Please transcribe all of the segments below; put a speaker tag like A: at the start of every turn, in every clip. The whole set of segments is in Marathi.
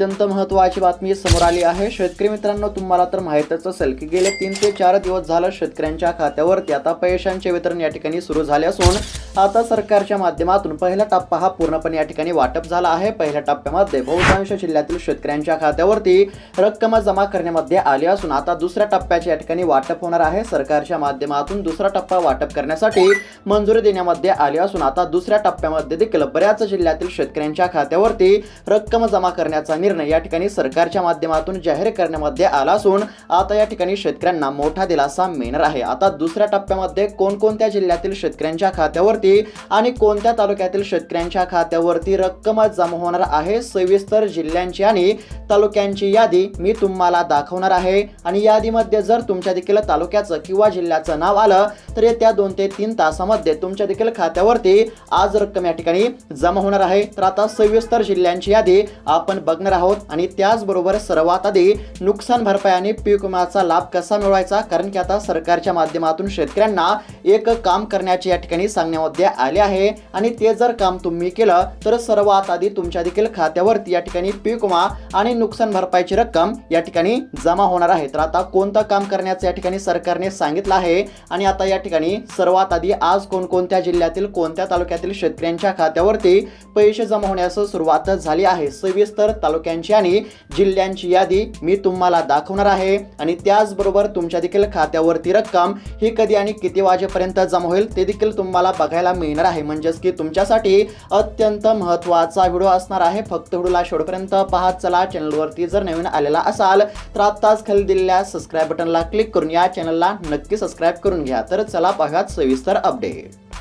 A: अत्यंत महत्त्वाची बातमी समोर आली आहे. शेतकरी मित्रांनो तुम्हाला तर माहीतच असेल की गेले तीन ते चार दिवस झालं शेतकऱ्यांच्या खात्यावरती आता पैशांचे वितरण या ठिकाणी सुरू झाले असून आता सरकारच्या माध्यमातून पहिला टप्पा हा पूर्णपणे या ठिकाणी वाटप झाला आहे. पहिल्या टप्प्यामध्ये बहुतांश जिल्ह्यातील शेतकऱ्यांच्या खात्यावरती रक्कम जमा करण्यामध्ये आली असून आता दुसऱ्या टप्प्याचे या ठिकाणी वाटप होणार आहे. सरकारच्या माध्यमातून दुसरा टप्पा वाटप करण्यासाठी मंजुरी देण्यामध्ये आली असून आता दुसऱ्या टप्प्यामध्ये देखील बऱ्याच जिल्ह्यातील शेतकऱ्यांच्या खात्यावरती रक्कम जमा करण्याचा निर्णय या ठिकाणी सरकारच्या माध्यमातून जाहीर करण्यामध्ये आला असून आता या ठिकाणी शेतकऱ्यांना मोठा दिलासा मिळणार आहे. आता दुसऱ्या टप्प्यामध्ये कोणकोणत्या जिल्ह्यातील शेतकऱ्यांच्या खात्यावरती आणि कोणत्या तालुक्यातील शेतकऱ्यांच्या खात्यावरती रक्कम जमा होणार आहे सविस्तर जिल्ह्यांची आणि तालुक्यांची यादी मी तुम्हाला दाखवणार आहे. आणि यादीमध्ये जर तुमच्या देखील तालुक्याचं किंवा जिल्ह्याचं नाव आलं तर येत्या दोन ते तीन तासामध्ये तुमच्या देखील खात्यावरती आज रक्कम या ठिकाणी जमा होणार आहे. तर आता सविस्तर जिल्ह्यांची यादी आपण बघणार आहोत आणि त्याचबरोबर सर्वात आधी नुकसान भरपाई आणि पीक विम्याचा लाभ कसा मिळवायचा? कारण की आता सरकारच्या माध्यमातून शेतकऱ्यांना एक काम करण्याचे या ठिकाणी सांगण्यामध्ये आले आहे. आणि ते जर काम तुम्ही केलं तर सर्वात आधी तुमच्या देखील खात्यावरती या ठिकाणी पीक विमा आणि नुकसान भरपाईची रक्कम या ठिकाणी जमा होणार आहे. तर आता कोणतं काम करण्याचं या ठिकाणी सरकारने सांगितलं आहे? आणि आता या ठिकाणी सर्वात आधी आज कोणकोणत्या जिल्ह्यातील कोणत्या तालुक्यातील शेतकऱ्यांच्या खात्यावरती पैसे जमा होण्यास सुरुवात झाली आहे? सविस्तर तालुक्यांची आणि जिल्ह्यांची यादी मी तुम्हाला दाखवणार आहे. आणि त्याचबरोबर तुमच्या देखील खात्यावरती रक्कम ही कधी आणि किती वाजेपर्यंत जमा होईल ते देखील तुम्हाला बघायला मिळणार आहे. म्हणजेच की तुमच्यासाठी अत्यंत महत्त्वाचा व्हिडिओ असणार आहे. फक्त व्हिडिओला शेवटपर्यंत पाहत चला. चॅनलवरती जर नवीन आलेला असाल तर आत्ताच खाली दिलेल्या सबस्क्राईब बटनला क्लिक करून या चॅनलला नक्की सबस्क्राईब करून घ्या. तर चला पाहूयात सविस्तर अपडेट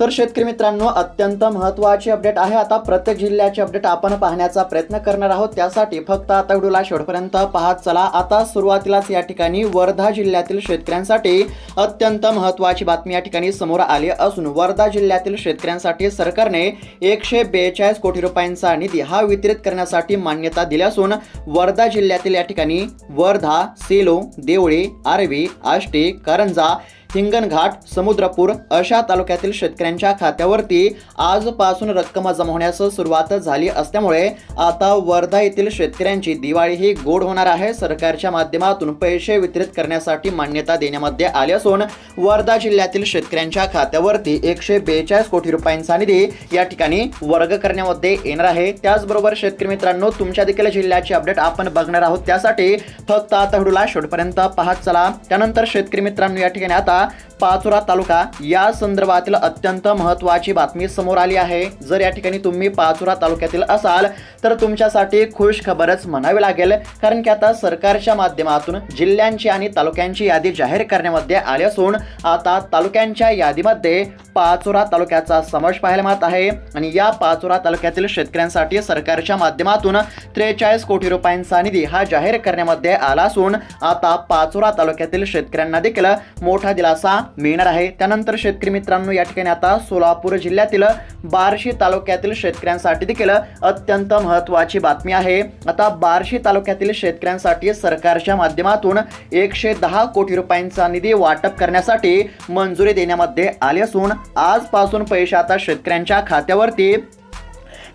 A: तर शेतकरी मित्रांनो अत्यंत महत्त्वाची अपडेट आहे. आता प्रत्येक जिल्ह्याची अपडेट आपण पाहण्याचा प्रयत्न करणार आहोत. त्यासाठी फक्त आता व्हिडिओला शेवटपर्यंत पाहत चला. आता सुरुवातीलाच या ठिकाणी वर्धा जिल्ह्यातील शेतकऱ्यांसाठी अत्यंत महत्त्वाची बातमी या ठिकाणी समोर आली असून वर्धा जिल्ह्यातील शेतकऱ्यांसाठी सरकारने एकशे बेचाळीस कोटी रुपयांचा निधी हा वितरित करण्यासाठी मान्यता दिली असून वर्धा जिल्ह्यातील या ठिकाणी वर्धा सेलो देवळे आर्वी आष्टी करंजा हिंगणघाट समुद्रपूर अशा तालुक्यातील शेतकऱ्यांच्या खात्यावरती आजपासून रक्कम जमा होण्यास सुरुवात झाली असल्यामुळे आता वर्धा येथील शेतकऱ्यांची दिवाळी ही गोड होणार आहे. सरकारच्या माध्यमातून पैसे वितरित करण्यासाठी मान्यता देण्यामध्ये आली असून वर्धा जिल्ह्यातील शेतकऱ्यांच्या खात्यावरती एकशे बेचाळीस कोटी रुपयांचा निधी या ठिकाणी वर्ग करण्यामध्ये येणार आहे. त्याचबरोबर शेतकरी मित्रांनो तुमच्या देखील जिल्ह्याची अपडेट आपण बघणार आहोत. त्यासाठी फक्त आता व्हिडिओला शेवटपर्यंत पाहत चला. त्यानंतर शेतकरी मित्रांनो या ठिकाणी आता पाचोरा तालुका या संदर्भातील अत्यंत महत्त्वाची बातमी समोर आली आहे. जर या ठिकाणी तुम्ही पाचोरा तालुक्यातील असाल तर तुमच्यासाठी खुश खबरच म्हणावी लागेल. कारण की आता सरकारच्या माध्यमातून जिल्ह्यांची आणि तालुक्यांची यादी जाहीर करण्यामध्ये आली असून आता तालुक्यांच्या यादीमध्ये पाचोरा तालुक्याचा समावेश पाहायला मिळत आहे. आणि या पाचोरा तालुक्यातील शेतकऱ्यांसाठी सरकारच्या माध्यमातून त्रेचाळीस कोटी रुपयांचा निधी हा जाहीर करण्यामध्ये आला असून आता पाचोरा तालुक्यातील शेतकऱ्यांना देखील मोठा दिला दिलासा मिळणार आहे. त्यानंतर शेतकरी मित्रांनो या ठिकाणी आता सोलापूर जिल्ह्यातील बार्शी तालुक्यातील शेतकऱ्यांसाठी देखील अत्यंत महत्त्वाची बातमी आहे. आता बार्शी तालुक्यातील शेतकऱ्यांसाठी सरकारच्या माध्यमातून एकशे दहा कोटी रुपयांचा निधी वाटप करण्यासाठी मंजुरी देण्यामध्ये आली असून आजपासून पैसे आता शेतकऱ्यांच्या खात्यावरती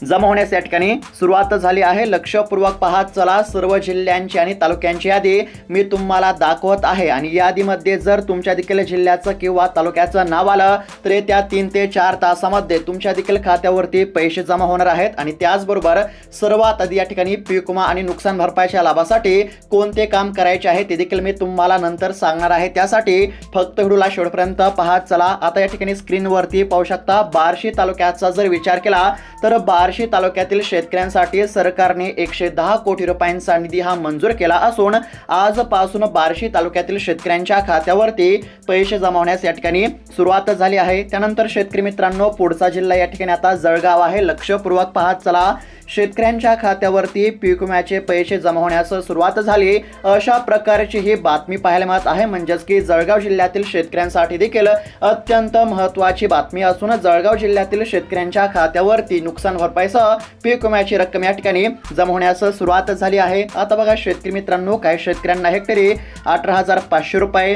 A: जमा होण्यास या ठिकाणी सुरुवात झाली आहे. लक्षपूर्वक पाहत चला सर्व जिल्ह्यांची आणि तालुक्यांची यादी मी तुम्हाला दाखवत आहे. आणि यादीमध्ये जर तुमच्या देखील जिल्ह्याचं किंवा तालुक्याचं नाव आलं तर येत्या तीन ते चार तासामध्ये तुमच्या देखील खात्यावरती पैसे जमा होणार आहेत. आणि त्याचबरोबर सर्वात आधी या ठिकाणी पीक विमा आणि नुकसान भरपाईच्या लाभासाठी कोणते काम करायचे आहे ते देखील मी तुम्हाला नंतर सांगणार आहे. त्यासाठी फक्त व्हिडिओला शेवटपर्यंत पाहत चला. आता या ठिकाणी स्क्रीनवरती पाहू शकता बार्शी तालुक्याचा जर विचार केला तर बार्शी बार्शी तालुक्यातील शेतकऱ्यांसाठी सरकारने एकशे दहा कोटी रुपयांचा निधी हा मंजूर केला असून आजपासून बार्शी तालुक्यातील शेतकऱ्यांच्या खात्यावरती पैसे जमावण्यास या ठिकाणी सुरुवात झाली आहे. त्यानंतर शेतकरी मित्रांनो पुढचा जिल्हा या ठिकाणी आता जळगाव आहे. लक्षपूर्वक पाहत चला. शेतकऱ्यांच्या खात्यावरती पीक विम्याचे पैसे जमा होण्यास सुरुवात झाली. अशा प्रकारची ही बातमी पाहायला मिळत आहे. म्हणजेच की जळगाव जिल्ह्यातील शेतकऱ्यांसाठी देखील अत्यंत महत्त्वाची बातमी असून जळगाव जिल्ह्यातील शेतकऱ्यांच्या खात्यावरती नुकसान भरपाईसह पीक विम्याची रक्कम या ठिकाणी जमा होण्यास सुरुवात झाली आहे. आता बघा शेतकरी मित्रांनो काही शेतकऱ्यांना हेक्टरी अठरा हजार पाचशे रुपये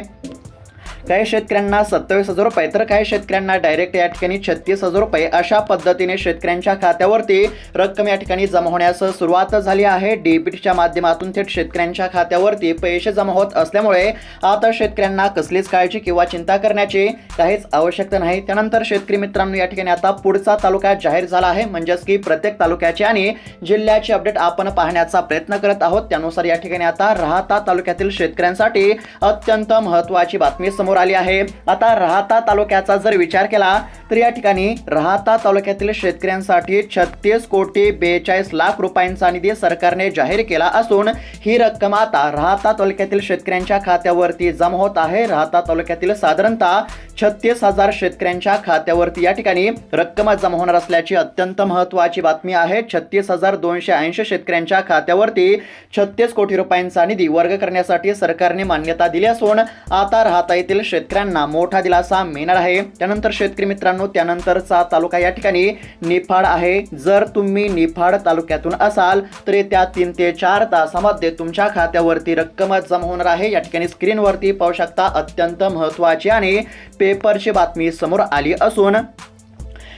A: काही शेतकऱ्यांना सत्तावीस हजार रुपये? तर काही शेतकऱ्यांना डायरेक्ट या ठिकाणी छत्तीस हजार रुपये? अशा पद्धतीने शेतकऱ्यांच्या खात्यावरती रक्कम या ठिकाणी जमा होण्यास सुरुवात झाली आहे. डीबीटीच्या माध्यमातून थेट शेतकऱ्यांच्या खात्यावरती पैसे जमा होत असल्यामुळे आता शेतकऱ्यांना कसलीच काळजी किंवा चिंता करण्याची काहीच आवश्यकता नाही. त्यानंतर शेतकरी मित्रांनो या ठिकाणी आता पुढचा तालुका जाहीर झाला आहे. म्हणजेच की प्रत्येक तालुक्याचे आणि जिल्ह्याचे अपडेट आपण पाहण्याचा प्रयत्न करत आहोत. त्यानुसार या ठिकाणी आता राहता तालुक्यातील शेतकऱ्यांसाठी अत्यंत महत्वाची बातमी समोर आली आहे. आता राहता तालुक्याचा जर विचार केला तर या ठिकाणी राहता तालुक्यातील शेतकऱ्यांसाठी छत्तीस कोटी बेचाळीस लाख रुपयांचा निधी सरकारने जाहीर केला असून ही रक्कम आता राहता तालुक्यातील शेतकऱ्यांच्या खात्यावरती जमा होत आहे. राहता तालुक्यातील साधारणतः छत्तीस हजार शेतकऱ्यांच्या खात्यावरती या ठिकाणी रक्कम जमा होणार असल्याची अत्यंत महत्वाची बातमी आहे. छत्तीस हजार दोनशे ऐंशी शेतकऱ्यांच्या खात्यावरती छत्तीस कोटी रुपयांचा निधी वर्ग करण्यासाठी सरकारने मान्यता दिली असून आता राहता येथील शेतकऱ्यांना मोठा दिलासा मिळणार आहे. त्यानंतर शेतकरी मित्रांनो त्यानंतरचा तालुका या ठिकाणी निफाड आहे. जर तुम्ही निफाड तालुक्यातून असाल तर येत्या तीन ते चार तासामध्ये तुमच्या खात्यावरती रक्कम जमा होणार आहे. या ठिकाणी स्क्रीनवरती पाहू शकता अत्यंत महत्वाची आणि पेपरची बातमी समोर आली असून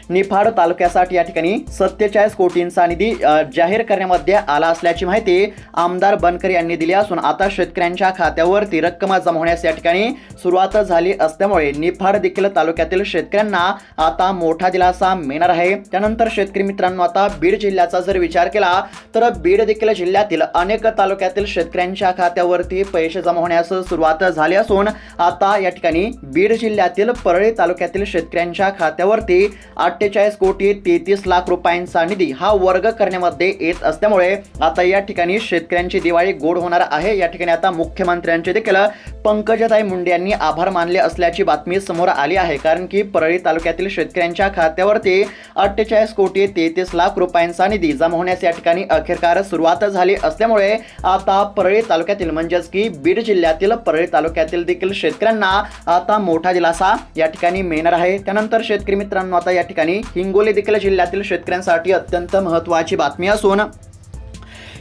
A: निफाड तालुक्यासाठी या ठिकाणी सत्तेचाळीस कोटींचा निधी जाहीर करण्यामध्ये आला असल्याची माहिती आमदार बनकर यांनी दिली असून आता शेतकऱ्यांच्या खात्यावरती रक्कम जमा होण्यास या ठिकाणी सुरुवात झाली असल्यामुळे निफाड देखील तालुक्यातील शेतकऱ्यांना आता मोठा दिलासा मिळणार आहे. त्यानंतर शेतकरी मित्रांनो आता बीड जिल्ह्याचा जर विचार केला तर बीड देखील जिल्ह्यातील अनेक तालुक्यातील शेतकऱ्यांच्या खात्यावरती पैसे जमा होण्यास सुरुवात झाली असून आता या ठिकाणी बीड जिल्ह्यातील परळी तालुक्यातील शेतकऱ्यांच्या खात्यावरती अठ्ठेचाळीस कोटी तेहतीस लाख रुपयांचा निधी हा वर्ग करण्यामध्ये येत असल्यामुळे आता या ठिकाणी शेतकऱ्यांची दिवाळी गोड होणार आहे. या ठिकाणी आता मुख्यमंत्र्यांचे देखील पंकजाताई मुंडे यांनी आभार मानले असल्याची बातमी समोर आली आहे. कारण की परळी तालुक्यातील शेतकऱ्यांच्या खात्यावरती अठ्ठेचाळीस कोटी तेहतीस लाख रुपयांचा निधी जमा होण्यास या ठिकाणी अखेरकार सुरुवात झाली असल्यामुळे आता परळी तालुक्यातील म्हणजेच की बीड जिल्ह्यातील परळी तालुक्यातील देखील शेतकऱ्यांना आता मोठा दिलासा या ठिकाणी मिळणार आहे. त्यानंतर शेतकरी मित्रांनो आता या ठिकाणी हिंगोली देखील जिल्ह्यातील शेतकऱ्यांसाठी अत्यंत महत्त्वाची बातमी असून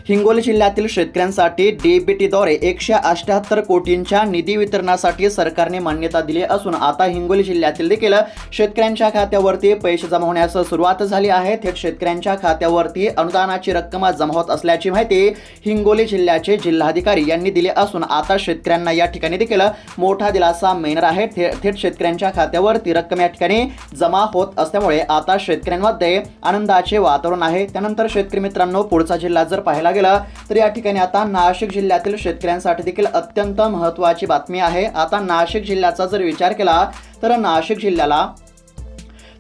A: हिंगोली जिल्ह्यातील शेतकऱ्यांसाठी डीबीटीद्वारे एकशे अष्ट्याहत्तर कोटींच्या निधी वितरणासाठी सरकारने मान्यता दिली असून आता हिंगोली जिल्ह्यातील देखील शेतकऱ्यांच्या खात्यावरती पैसे जमा होण्यास सुरुवात झाली आहे. थेट शेतकऱ्यांच्या खात्यावरती अनुदानाची रक्कम जमा होत असल्याची माहिती हिंगोली जिल्ह्याचे जिल्हाधिकारी यांनी दिली असून आता शेतकऱ्यांना या ठिकाणी देखील मोठा दिलासा मिळणार आहे. थे- थेट शेतकऱ्यांच्या खात्यावरती रक्कम या ठिकाणी जमा होत असल्यामुळे आता शेतकऱ्यांमध्ये आनंदाचे वातावरण आहे. त्यानंतर शेतकरी मित्रांनो पुढचा जिल्हा जर पाहायला गेला तर या ठिकाणी आता नाशिक जिल्ह्यातील शेतकऱ्यांसाठी देखील अत्यंत महत्त्वाची बातमी आहे. आता नाशिक जिल्ह्याचा जर विचार केला तर नाशिक जिल्ह्याला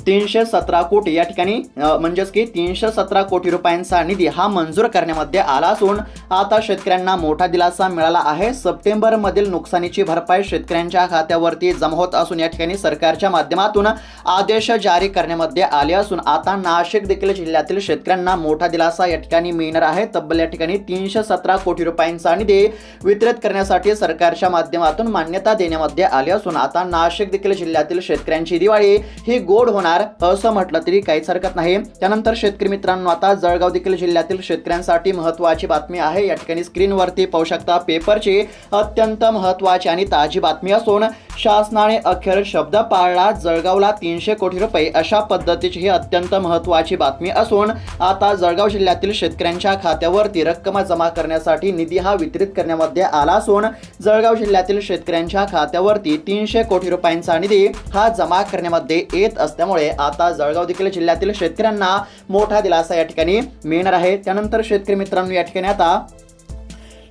A: तीनशे सतरा कोटी या ठिकाणी म्हणजेच की तीनशे सतरा कोटी रुपयांचा निधी हा मंजूर करण्यामध्ये आला असून आता शेतकऱ्यांना मोठा दिलासा मिळाला आहे. सप्टेंबर मधील नुकसानीची भरपाई शेतकऱ्यांच्या खात्यावरती जमा होत असून या ठिकाणी सरकारच्या माध्यमातून आदेश जारी करण्यामध्ये आले असून आता नाशिक देखील जिल्ह्यातील शेतकऱ्यांना मोठा दिलासा या ठिकाणी मिळणार आहे. तब्बल या ठिकाणी तीनशे सतरा कोटी रुपयांचा निधी वितरित करण्यासाठी सरकारच्या माध्यमातून मान्यता देण्यामध्ये आली असून आता नाशिक देखील जिल्ह्यातील शेतकऱ्यांची दिवाळी ही गोड होणार असं म्हटलं तरी काहीच हरकत नाही. त्यानंतर शेतकरी मित्रांनो आता जळगाव देखील जिल्ह्यातील शेतकऱ्यांसाठी महत्वाची बातमी आहे. या ठिकाणी स्क्रीनवरती पाहू शकता पेपरची अत्यंत महत्वाची आणि ताजी बातमी असून शासनाने अखेर शब्द पाळला. जळगावला तीनशे कोटी रुपये अशा पद्धतीची ही अत्यंत महत्वाची बातमी असून आता जळगाव जिल्ह्यातील शेतकऱ्यांच्या खात्यावरती रक्कम जमा करण्यासाठी निधी हा वितरित करण्यामध्ये आला असून जळगाव जिल्ह्यातील शेतकऱ्यांच्या खात्यावरती तीनशे कोटी रुपयांचा निधी हा जमा करण्यामध्ये येत असल्यामुळे आता जळगाव देखील जिल्ह्यातील शेतकऱ्यांना मोठा दिलासा या ठिकाणी मिळणार आहे. त्यानंतर शेतकरी मित्रांनो या ठिकाणी आता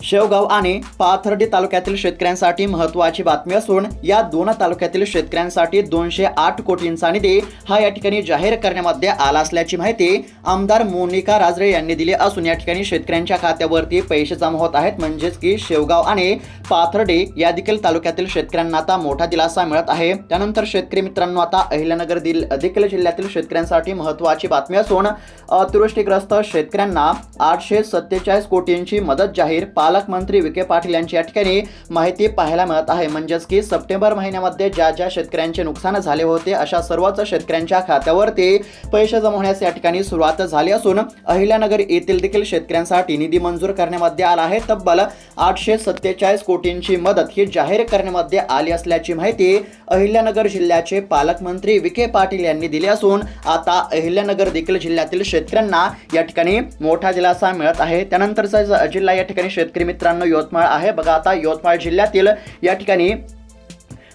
A: शेवगाव आणि पाथर्डी तालुक्यातील शेतकऱ्यांसाठी महत्त्वाची बातमी असून या दोन तालुक्यातील शेतकऱ्यांसाठी दोनशे आठ कोटींचा निधी हा या ठिकाणी जाहीर करण्यामध्ये आला असल्याची माहिती आमदार मोनिका राजरे यांनी दिली असून या ठिकाणी शेतकऱ्यांच्या खात्यावरती पैसे जमा होत आहेत. म्हणजेच की शेवगाव आणि पाथर्डी या देखील तालुक्यातील शेतकऱ्यांना आता मोठा दिलासा मिळत आहे. त्यानंतर शेतकरी मित्रांनो आता अहिल्यानगर दिल देखील जिल्ह्यातील शेतकऱ्यांसाठी महत्त्वाची बातमी असून अतिवृष्टीग्रस्त शेतकऱ्यांना आठशे सत्तेचाळीस कोटींची मदत जाहीर पा पालकमंत्री विखे पाटील यांची या ठिकाणी माहिती पाहायला मिळत आहे. म्हणजेच की सप्टेंबर महिन्यामध्ये ज्या ज्या शेतकऱ्यांचे नुकसान झाले होते अशा सर्वच शेतकऱ्यांच्या खात्यावरती पैसे जमवण्यास या ठिकाणी सुरुवात झाली असून अहिल्यानगर येथील देखील शेतकऱ्यांसाठी निधी मंजूर करण्यामध्ये आला आहे. तब्बल आठशे सत्तेचाळीस कोटींची मदत ही जाहीर करण्यामध्ये आली असल्याची माहिती अहिल्यानगर जिल्ह्याचे पालकमंत्री विखे पाटील यांनी दिली असून आता अहिल्यानगर देखील जिल्ह्यातील शेतकऱ्यांना या ठिकाणी मोठा दिलासा मिळत आहे. त्यानंतरचा जिल्हा या ठिकाणी शेतकरी मित्रांनो यवतमाळ आहे. बघा आता यवतमाळ जिल्ह्यातील या ठिकाणी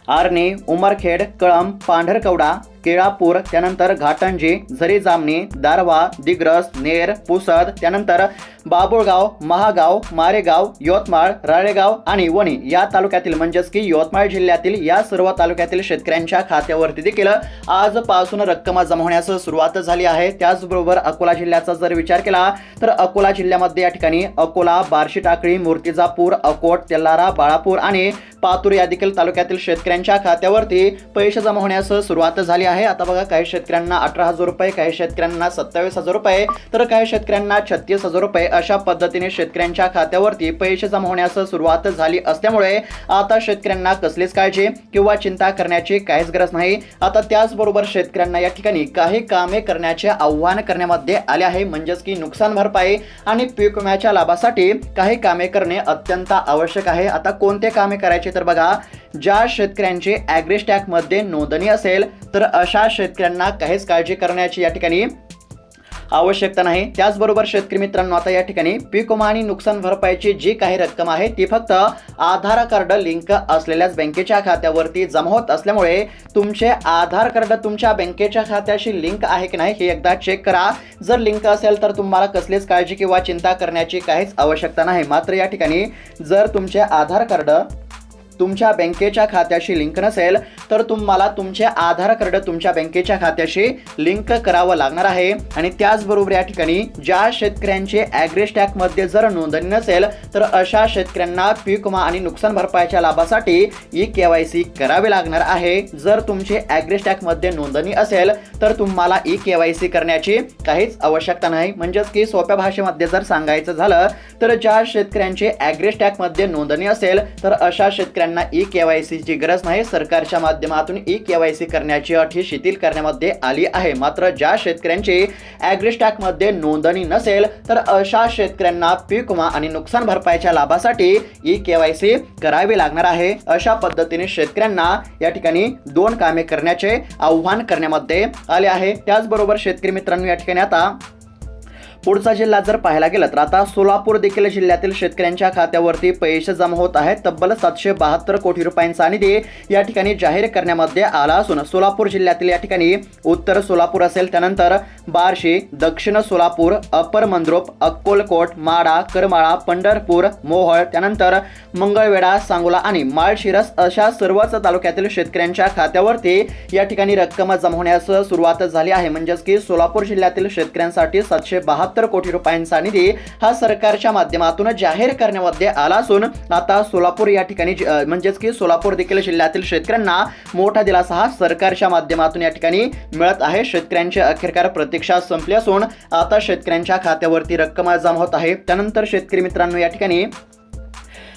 A: आर्णी उमरखेड कळंब पांढरकवडा केळापूर त्यानंतर घाटंजी झरी जामणी दारवा दिग्रस नेर पुसद त्यानंतर बाबुळगाव महागाव मारेगाव यवतमाळ राळेगाव आणि वणी या तालुक्यातील म्हणजेच की यवतमाळ जिल्ह्यातील या सर्व तालुक्यातील शेतकऱ्यांच्या खात्यावरती देखील आजपासून रक्कम जमवण्यास सुरुवात झाली आहे. त्याचबरोबर अकोला जिल्ह्याचा जर विचार केला तर अकोला जिल्ह्यामध्ये या ठिकाणी अकोला बार्शी टाकळी मूर्तिजापूर अकोट तेल्लारा बाळापूर आणि पातूर या देखील तालुक्यातील शेतकऱ्यांच्या खात्यावरती पैसे जमा होण्यास सुरुवात झाली आहे. आता बघा काही शेतकऱ्यांना अठरा हजार रुपये काही शेतकऱ्यांना सत्तावीस हजार रुपये तर काही शेतकऱ्यांना छत्तीस हजार रुपये अशा पद्धतीने शेतकऱ्यांच्या खात्यावरती पैसे जमा होण्यास सुरुवात झाली असल्यामुळे आता शेतकऱ्यांना कसलीच काळजी किंवा चिंता करण्याची काहीच गरज नाही. आता त्याचबरोबर शेतकऱ्यांना या ठिकाणी काही कामे करण्याचे आव्हान करण्यामध्ये आले आहे. म्हणजेच की नुकसान भरपाई आणि पीक विम्याच्या लाभासाठी काही कामे करणे अत्यंत आवश्यक आहे. आता कोणते कामे करायचे तर बघा ज्या शेतकऱ्यांची ॲग्रिस्टॅकमध्ये नोंदणी असेल तर अशा शेतकऱ्यांना काहीच काळजी करण्याची या ठिकाणी आवश्यकता नाही. त्याचबरोबर शेतकरी मित्रांनो आता या ठिकाणी पीक विमा आणि नुकसान भरपाईची जी काही रक्कम आहे ती फक्त आधार कार्ड लिंक असलेल्याच बँकेच्या खात्यावरती जमा होत असल्यामुळे तुमचे आधार कार्ड तुमच्या बँकेच्या खात्याशी लिंक आहे की नाही हे एकदा चेक करा. जर लिंक असेल तर तुम्हाला कसलीच काळजी किंवा चिंता करण्याची काहीच आवश्यकता नाही. मात्र या ठिकाणी जर तुमचे आधार कार्ड तुमच्या बँकेच्या खात्याशी लिंक नसेल तर तुम्हाला तुमचे आधार कार्ड तुमच्या बँकेच्या खात्याशी लिंक करावं लागणार आहे. आणि त्याचबरोबर या ठिकाणी ज्या शेतकऱ्यांचे ॲग्रेस्टॅकमध्ये जर नोंदणी नसेल तर अशा शेतकऱ्यांना पीक विमा आणि नुकसान भरपाईच्या लाभासाठी ई के वाय सी लागणार आहे. जर तुमचे ॲग्रेस्टॅकमध्ये नोंदणी असेल तर तुम्हाला ई के वाय सी करण्याची काहीच आवश्यकता नाही. म्हणजेच की सोप्या भाषेमध्ये जर सांगायचं झालं तर ज्या शेतकऱ्यांचे ॲग्रेस्टॅकमध्ये नोंदणी असेल तर अशा शेतकऱ्यांना ई के वाय सीची गरज नाही सरकारच्या माध्यमातून ई के वाय सी करण्याची अट ही शिथिल करण्यामध्ये आली आहे. मात्र ज्या शेतकऱ्यांची ॲग्रिस्टॅकमध्ये नोंदणी नसेल तर अशा शेतकऱ्यांना पीक विमा आणि नुकसान भरपाईच्या लाभासाठी ई के वाय सी करावी लागणार आहे. अशा पद्धतीने शेतकऱ्यांना या ठिकाणी दोन कामे करण्याचे आव्हान करण्यामध्ये आले आहे. त्याचबरोबर शेतकरी मित्रांनो या ठिकाणी आता पुढचा जिल्हा जर पाहायला गेलं तर आता सोलापूर देखील जिल्ह्यातील शेतकऱ्यांच्या खात्यावरती पैसे जमा होत आहेत. तब्बल सातशे बहात्तर कोटी रुपयांचा निधी या ठिकाणी जाहीर करण्यामध्ये आला असून सोलापूर जिल्ह्यातील या ठिकाणी उत्तर सोलापूर असेल त्यानंतर बार्शी दक्षिण सोलापूर अपर मंद्रुप अक्कोलकोट माडा करमाळा पंढरपूर मोहळ त्यानंतर मंगळवेढा सांगोला आणि माळशिरस अशा सर्वच तालुक्यातील शेतकऱ्यांच्या खात्यावरती या ठिकाणी रक्कम जमा होण्यास सुरुवात झाली आहे. म्हणजेच की सोलापूर जिल्ह्यातील शेतकऱ्यांसाठी सातशे बहात्तर कोटी रुपयांचा निधी हा सरकारच्या माध्यमातून जाहीर करण्यामध्ये आला असून आता सोलापूर या ठिकाणी म्हणजेच की सोलापूर देखील जिल्ह्यातील शेतकऱ्यांना मोठा दिलासा हा सरकारच्या माध्यमातून या ठिकाणी मिळत आहे. शेतकऱ्यांची अखेरकार प्रतीक्षा संपली असून आता शेतकऱ्यांच्या खात्यावरती रक्कम जमा होत आहे. त्यानंतर शेतकरी मित्रांनो या ठिकाणी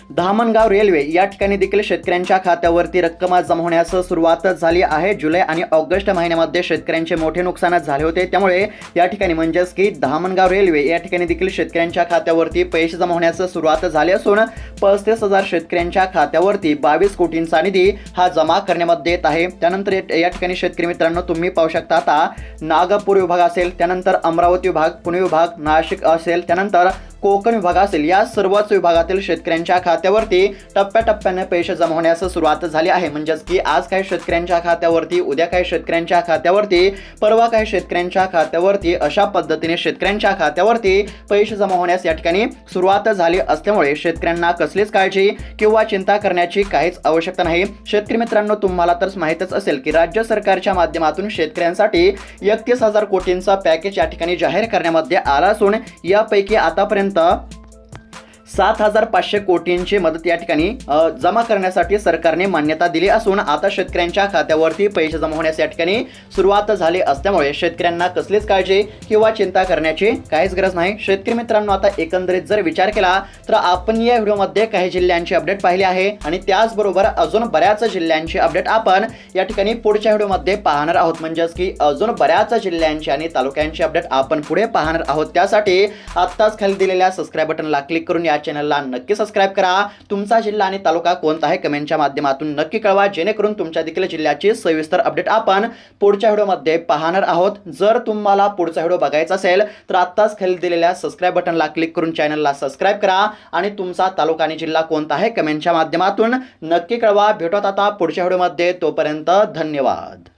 A: धामणगाव रेल्वे या ठिकाणी देखील शेतकऱ्यांच्या खात्यावरती रक्कम जमा होण्यास सुरुवात झाली आहे. जुलै आणि ऑगस्ट महिन्यामध्ये शेतकऱ्यांचे मोठे नुकसान झाले होते. त्यामुळे या ठिकाणी म्हणजेच की धामणगाव रेल्वे या ठिकाणी देखील शेतकऱ्यांच्या खात्यावरती पैसे जमा होण्यास सुरुवात झाली असून पस्तीस हजार शेतकऱ्यांच्या खात्यावरती बावीस कोटींचा निधी हा जमा करण्यामध्ये येत आहे. त्यानंतर या ठिकाणी शेतकरी मित्रांनो तुम्ही पाहू शकता आता नागपूर विभाग असेल त्यानंतर अमरावती विभाग पुणे विभाग नाशिक असेल त्यानंतर कोकण विभाग असेल या सर्वच विभागातील शेतकऱ्यांच्या खात्यावरती टप्प्याटप्प्याने पैसे जमा होण्यास सुरुवात झाली आहे. म्हणजेच की आज काही शेतकऱ्यांच्या खात्यावरती उद्या काही शेतकऱ्यांच्या खात्यावरती परवा काही शेतकऱ्यांच्या खात्यावरती अशा पद्धतीने शेतकऱ्यांच्या खात्यावरती पैसे जमा होण्यास या ठिकाणी सुरुवात झाली असल्यामुळे शेतकऱ्यांना कसलीच काळजी किंवा चिंता करण्याची काहीच आवश्यकता नाही. शेतकरी मित्रांनो तुम्हाला तर माहीतच असेल की राज्य सरकारच्या माध्यमातून शेतकऱ्यांसाठी एकतीस हजार कोटींचा पॅकेज या ठिकाणी जाहीर करण्यामध्ये आला असून यापैकी आतापर्यंत पर्यंत सात हजार पाचशे कोटींची मदत या ठिकाणी जमा करण्यासाठी सरकारने मान्यता दिली असून आता शेतकऱ्यांच्या खात्यावरती पैसे जमा होण्यास या ठिकाणी सुरुवात झाली असल्यामुळे शेतकऱ्यांना कसलीच काळजी किंवा चिंता करण्याची काहीच गरज नाही. शेतकरी मित्रांनो आता एकंदरीत जर विचार केला तर आपण या व्हिडिओमध्ये काही जिल्ह्यांची अपडेट पाहिले आहे आणि त्याचबरोबर अजून बऱ्याच जिल्ह्यांची अपडेट आपण या ठिकाणी पुढच्या व्हिडिओमध्ये पाहणार आहोत. म्हणजेच की अजून बऱ्याच जिल्ह्यांचे आणि तालुक्यांचे अपडेट आपण पुढे पाहणार आहोत. त्यासाठी आत्ताच खाली दिलेल्या सबस्क्राईब बटनला क्लिक करून या या चॅनलला नक्की सबस्क्राईब करा. तुमचा जिल्हा आणि तालुका कोणता आहे कमेंटच्या माध्यमातून नक्की कळवा. जेणेकरून तुमच्या देखील जिल्ह्याची सविस्तर अपडेट आपण पुढच्या व्हिडिओमध्ये पाहणार आहोत. जर तुम्हाला पुढचा व्हिडिओ बघायचा असेल तर आत्ताच खाली दिलेल्या सबस्क्राईब बटनला क्लिक करून चॅनलला सबस्क्राईब करा. आणि तुमचा तालुका आणि जिल्हा कोणता आहे कमेंटच्या माध्यमातून नक्की कळवा. भेटत आता पुढच्या व्हिडिओमध्ये तोपर्यंत धन्यवाद.